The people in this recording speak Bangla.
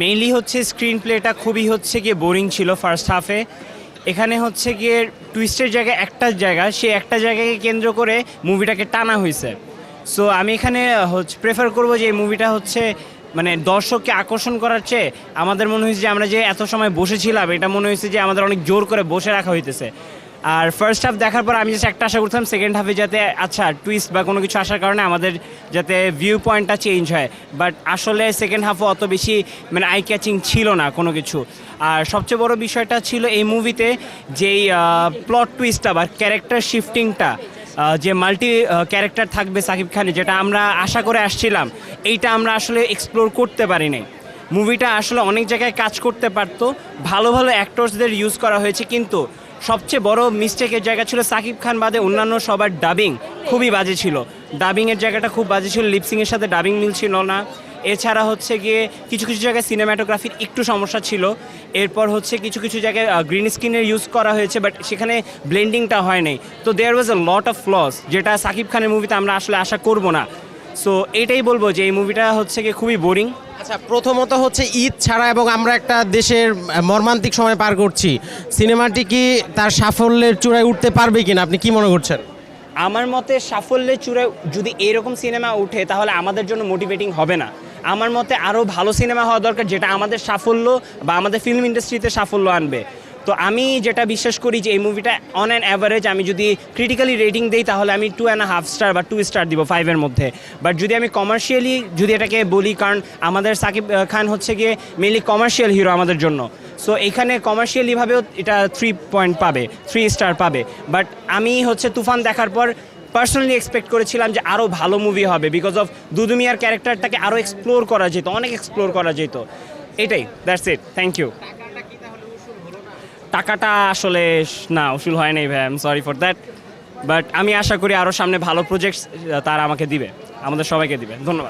মেইনলি হচ্ছে স্ক্রিন প্লেটা খুবই হচ্ছে গিয়ে বোরিং ছিল ফার্স্ট হাফে এখানে হচ্ছে গিয়ে টুইস্টের জায়গায় একটা জায়গা, সে একটা জায়গাকে কেন্দ্র করে মুভিটাকে টানা হয়েছে সো আমি এখানে হচ্ছে প্রেফার করব যে এই মুভিটা হচ্ছে মানে দর্শককে আকর্ষণ করার চেয়ে আমাদের মনে হয়েছে যে আমরা যে এত সময় বসেছিলাম, এটা মনে হয়েছে যে আমাদের অনেক জোর করে বসে রাখা হইতেছে। আর ফার্স্ট হাফ দেখার পর আমি জাস্ট একটা আশা করতাম সেকেন্ড হাফে যাতে আচ্ছা টুইস্ট বা কোনো কিছু আসার কারণে আমাদের যাতে ভিউ পয়েন্টটা চেঞ্জ হয়। বাট আসলে সেকেন্ড হাফও অত বেশি মানে আই ক্যাচিং ছিল না কোনো কিছু। আর সবচেয়ে বড় বিষয়টা ছিল এই মুভিতে যেই প্লট টুইস্টটা বা ক্যারেক্টার শিফটিংটা যে মাল্টি ক্যারেক্টার থাকবে সাকিব খানের যেটা আমরা আশা করে আসছিলাম, এইটা আমরা আসলে এক্সপ্লোর করতে পারি নাই মুভিটা আসলে অনেক জায়গায় কাজ করতে পারতো, ভালো ভালো অ্যাক্টরসদের ইউজ করা হয়েছে, কিন্তু সবচেয়ে বড় মিস্টেকের জায়গা ছিল সাকিব খান বাদে অন্যান্য সবার ডাবিং খুবই বাজে ছিল। ডাবিংয়ের জায়গাটা খুব বাজে ছিল লিপসিংয়ের সাথে ডাবিং মিলছিল না। এছাড়া হচ্ছে গিয়ে কিছু কিছু জায়গায় সিনেমাটোগ্রাফির একটু সমস্যা ছিল। এরপর হচ্ছে কিছু কিছু জায়গায় গ্রিন স্ক্রিনের ইউজ করা হয়েছে বাট সেখানে ব্লেন্ডিংটা হয় নাই। তো there was a lot of flaws যেটা সাকিব খানের মুভিতে আমরা আসলে আশা করব না। সো এটাই বলব যে এই মুভিটা হচ্ছে গিয়ে খুবই বোরিং আচ্ছা প্রথমত হচ্ছে ঈদ ছাড়া এবং আমরা একটা দেশের মর্মান্তিক সময় পার করছি। সিনেমাটি কি তার সাফল্যের চূড়ায় উঠতে পারবে কিনা? আপনি কি মনে করছেন? আমার মতে সাফল্যের চূড়ায় যদি এরকম সিনেমা উঠে, তাহলে আমাদের জন্য মোটিভেটিং হবে না। আমার মতে আরও ভালো সিনেমা হওয়া দরকার যেটা আমাদের সাফল্য বা আমাদের ফিল্ম ইন্ডাস্ট্রিতে সাফল্য আনবে। তো আমি যেটা বিশ্বাস করি যে এই মুভিটা অন অ্যান অ্যাভারেজ আমি যদি ক্রিটিক্যালি রেটিং দিই, তাহলে আমি টু অ্যান্ড হাফ স্টার বা টু স্টার দিব ফাইভের মধ্যে। বাট যদি আমি কমার্শিয়ালি যদি এটাকে বলি, কারণ আমাদের সাকিব খান হচ্ছে গিয়ে মেনলি কমার্শিয়াল হিরো আমাদের জন্য। সো এখানে কমার্শিয়ালিভাবেও এটা থ্রি পয়েন্ট পাবে থ্রি স্টার পাবে। বাট আমি হচ্ছে তুফান দেখার পর পার্সোনালি এক্সপেক্ট করেছিলাম যে আরও ভালো মুভি হবে বিকজ অফ দুদুমিয়ার ক্যারেক্টারটাকে আরও এক্সপ্লোর করা যেত, অনেক এক্সপ্লোর করা যেত। এটাই দ্যাটস ইট থ্যাংক ইউ টাকাটা আসলে না, উসুল হয় নাই ভাই I am sorry for that but আমি আশা করি আরও সামনে ভালো প্রজেক্টস তারা আমাকে দিবে, আমাদের সবাইকে দিবে। ধন্যবাদ।